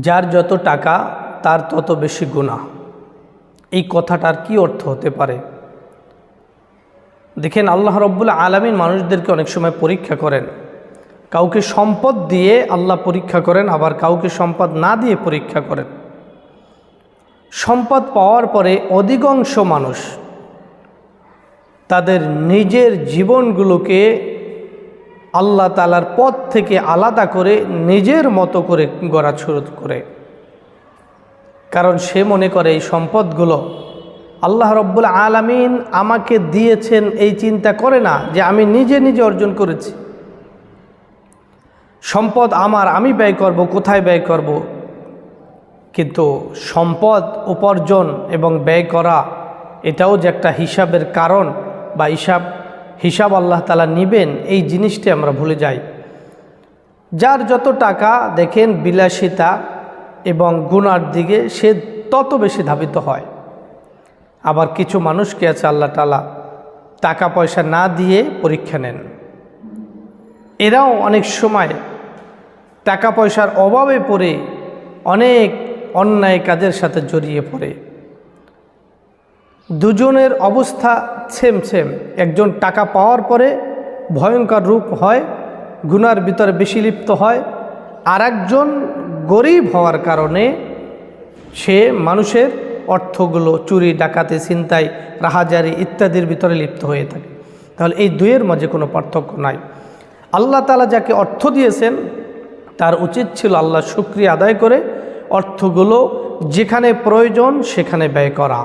যার যত টাকা, তার তত বেশি গুণা। এই কথাটার কি অর্থ হতে পারে? দেখেন, আল্লাহ রব্বুল আলমিন মানুষদেরকে অনেক সময় পরীক্ষা করেন। কাউকে সম্পদ দিয়ে আল্লাহ পরীক্ষা করেন, আবার কাউকে সম্পদ না দিয়ে পরীক্ষা করেন। সম্পদ পাওয়ার পরে অধিকাংশ মানুষ তাদের নিজের জীবনগুলোকে আল্লাহ তালার পথ থেকে আলাদা করে নিজের মতো করে গড়া শুরু করে। কারণ সে মনে করে এই সম্পদগুলো আল্লাহ রব্বুল আলামিন আমাকে দিয়েছেন, এই চিন্তা করে না যে আমি নিজে নিজে অর্জন করেছি। সম্পদ আমার, আমি ব্যয় করব, কোথায় ব্যয় করব? কিন্তু সম্পদ উপার্জন এবং ব্যয় করা, এটাও যে একটা হিসাবের কারণ বা হিসাব হিসাব আল্লাহ তালা নিবেন, এই জিনিসটি আমরা ভুলে যাই। যার যত টাকা দেখেন বিলাসিতা এবং গুণার দিকে সে তত বেশি ধাবিত হয়। আবার কিছু মানুষকে আছে আল্লাহ তালা টাকা পয়সা না দিয়ে পরীক্ষা নেন। এরাও অনেক সময় টাকা পয়সার অভাবে পড়ে অনেক অন্যায় কাজের সাথে জড়িয়ে পড়ে। দুজনের অবস্থা সেম সেম একজন টাকা পাওয়ার পরে ভয়ঙ্কর রূপ হয়, গুনার ভিতরে বেশি লিপ্ত হয়। আর একজন গরিব হওয়ার কারণে সে মানুষের অর্থগুলো চুরি, ডাকাতি, ছিনতাই, রাহাজারি ইত্যাদির ভিতরে লিপ্ত হয়ে থাকে। তাহলে এই দুয়ের মাঝে কোনো পার্থক্য নাই। আল্লাহ তালা যাকে অর্থ দিয়েছেন, তার উচিত ছিল আল্লাহ শুক্রিয়া আদায় করে অর্থগুলো যেখানে প্রয়োজন সেখানে ব্যয় করা।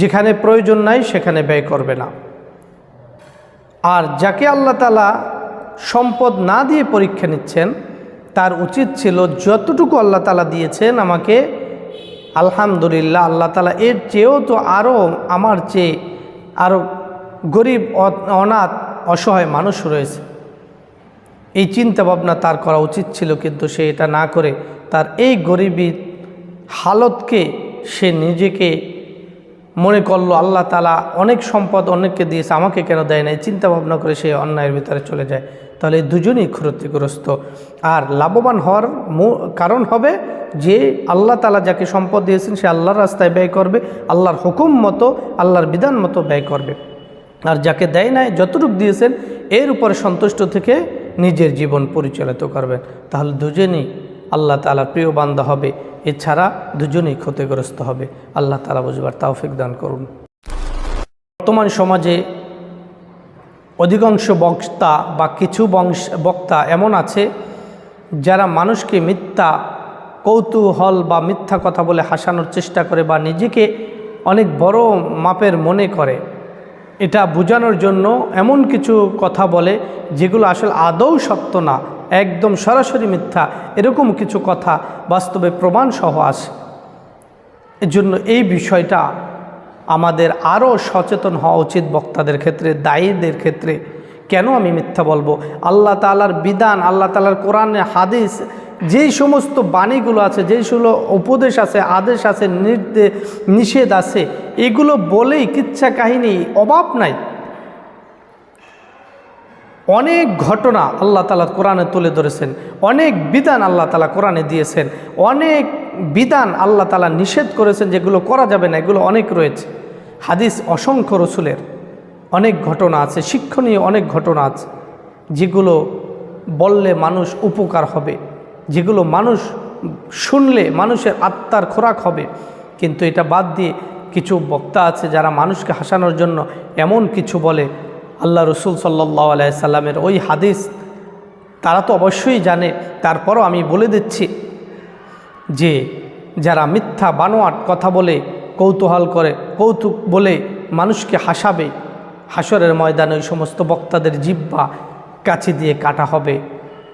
যেখানে প্রয়োজন নাই, সেখানে ব্যয় করবে না। আর যাকে আল্লাহ তালা সম্পদ না দিয়ে পরীক্ষা নিচ্ছেন, তার উচিত ছিল যতটুকু আল্লাহ তালা দিয়েছেন আমাকে, আলহামদুলিল্লাহ আল্লাহ তালা এর চেয়েও তো আরও আমার চেয়ে আরও গরিব, অনাথ, অসহায় মানুষ রয়েছে। এই চিন্তা ভাবনা তার করা উচিত ছিল, কিন্তু সে এটা না করে তার এই গরিবী হালতকে, সে নিজেকে মনে করল আল্লাহ তালা অনেক সম্পদ অনেককে দিয়েছে, আমাকে কেন দেয় নাই? চিন্তা ভাবনা করে সে অন্যায়ের ভিতরে চলে যায়। তাহলে দুজনই ক্ষতিগ্রস্ত। আর লাভবান হওয়ার কারণ হবে যে আল্লাহ তালা যাকে সম্পদ দিয়েছেন, সে আল্লাহর রাস্তায় ব্যয় করবে, আল্লাহর হুকুম মতো, আল্লাহর বিধান মতো ব্যয় করবে। আর যাকে দেয় নাই, যতটুকু দিয়েছেন, এর উপরে সন্তুষ্ট থেকে নিজের জীবন পরিচালিত করবেন। তাহলে দুজনই আল্লাহ তালার প্রিয় বান্ধা হবে। এছাড়া দুজনেই ক্ষতিগ্রস্ত হবে। আল্লাহ তালা বুঝবার তাওফিক দান করুন। বর্তমান সমাজে অধিকাংশ বক্তা বা কিছু বংশ, বক্তা এমন আছে যারা মানুষকে মিথ্যা কৌতূহল বা মিথ্যা কথা বলে হাসানোর চেষ্টা করে বা নিজেকে অনেক বড় মাপের মনে করে। এটা বোঝানোর জন্য এমন কিছু কথা বলে যেগুলো আসলে আদৌ সত্য না। একদম সরাসরি মিথ্যা, এরকম কিছু কথা বাস্তবে প্রমাণ সহ আসে এজন্য এই বিষয়টা আমাদের আরও সচেতন হওয়া উচিত বক্তাদের ক্ষেত্রে, দায়ীদের ক্ষেত্রে। কেন আমি মিথ্যা বলব? আল্লাহ তালার বিধান, আল্লাহ তালার কোরআনে হাদিস, যেই সমস্ত বাণীগুলো আছে, যেই সমস্ত উপদেশ আছে, আদেশ আছে নির্দেশ নিষেধ আছে, এগুলো বলেই কিচ্ছা কাহিনী অভাব নাই। অনেক ঘটনা আল্লাহ তালা কোরআনে তুলে ধরেছেন, অনেক বিধান আল্লাহ তালা কোরআনে দিয়েছেন, অনেক বিধান আল্লাহ তালা নিষেধ করেছেন যেগুলো করা যাবে না, এগুলো অনেক রয়েছে। হাদিস অসংখ্য রসুলের অনেক ঘটনা আছে, শিক্ষণীয় অনেক ঘটনা আছে, যেগুলো বললে মানুষ উপকার হবে, যেগুলো মানুষ শুনলে মানুষের আত্মার খোরাক হবে। কিন্তু এটা বাদ দিয়ে কিছু বক্তা আছে যারা মানুষকে হাসানোর জন্য এমন কিছু বলে আল্লাহ রসুল সাল্লাহ আলাইসাল্লামের ওই হাদিস, তারা তো অবশ্যই জানে। তারপরও আমি বলে দিচ্ছি যে, যারা মিথ্যা বানোয়াট কথা বলে, কৌতূহল করে, কৌতুক বলে মানুষকে হাসাবে, হাসরের ময়দানে ওই সমস্ত বক্তাদের জিব্বা কাছে দিয়ে কাটা হবে।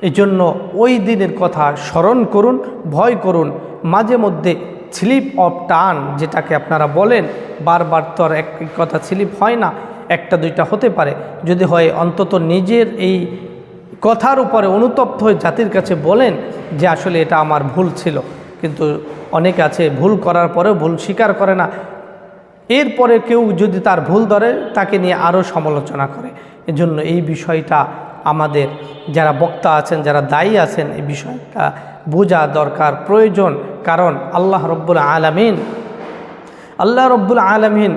এই জন্য ওই দিনের কথা স্মরণ করুন, ভয় করুন, মাঝে মধ্যে স্লিপ অফ টান, যেটাকে আপনারা বলেন, বারবার তো আর এক কথা স্লিপ হয় না একটা দুইটা হতে পারে। যদি হয় অন্তত নিজের এই কথার উপরে অনুতপ্ত হয়ে জাতির কাছে বলেন যে আসলে এটা আমার ভুল ছিল। কিন্তু অনেক আছে ভুল করার পরেও ভুল স্বীকার করে না। এরপরে কেউ যদি তার ভুল ধরে, তাকে নিয়ে আরও সমালোচনা করে। এজন্য এই বিষয়টা আমাদের যারা বক্তা আছেন, যারা দায়ী আছেন, এই বিষয়টা বোঝা দরকার প্রয়োজন। কারণ আল্লাহ রব্বুল আলমিন, আল্লাহ রব্বুল আলমিন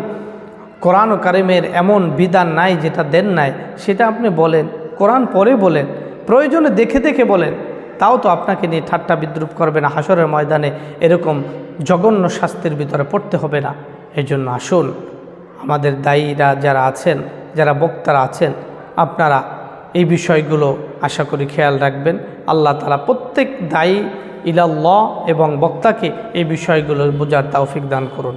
কোরআন ও কারিমের এমন বিধান নাই যেটা দেন নাই, সেটা আপনি বলেন, কোরআন পরে বলেন, প্রয়োজনে দেখে দেখে বলেন, তাও তো আপনাকে নিয়ে ঠাট্টা বিদ্রুপ করবে না হাসরের ময়দানে এরকম জঘন্য শাস্তির ভিতরে পড়তে হবে না। এই জন্য আসুন, আমাদের দায়ীরা যারা আছেন, যারা বক্তারা আছেন, আপনারা এই বিষয়গুলো আশা করি খেয়াল রাখবেন। আল্লাহ তালা প্রত্যেক দায়ী ইলাল্লাহ এবং বক্তাকে এই বিষয়গুলো বোঝার তাওফিক দান করুন।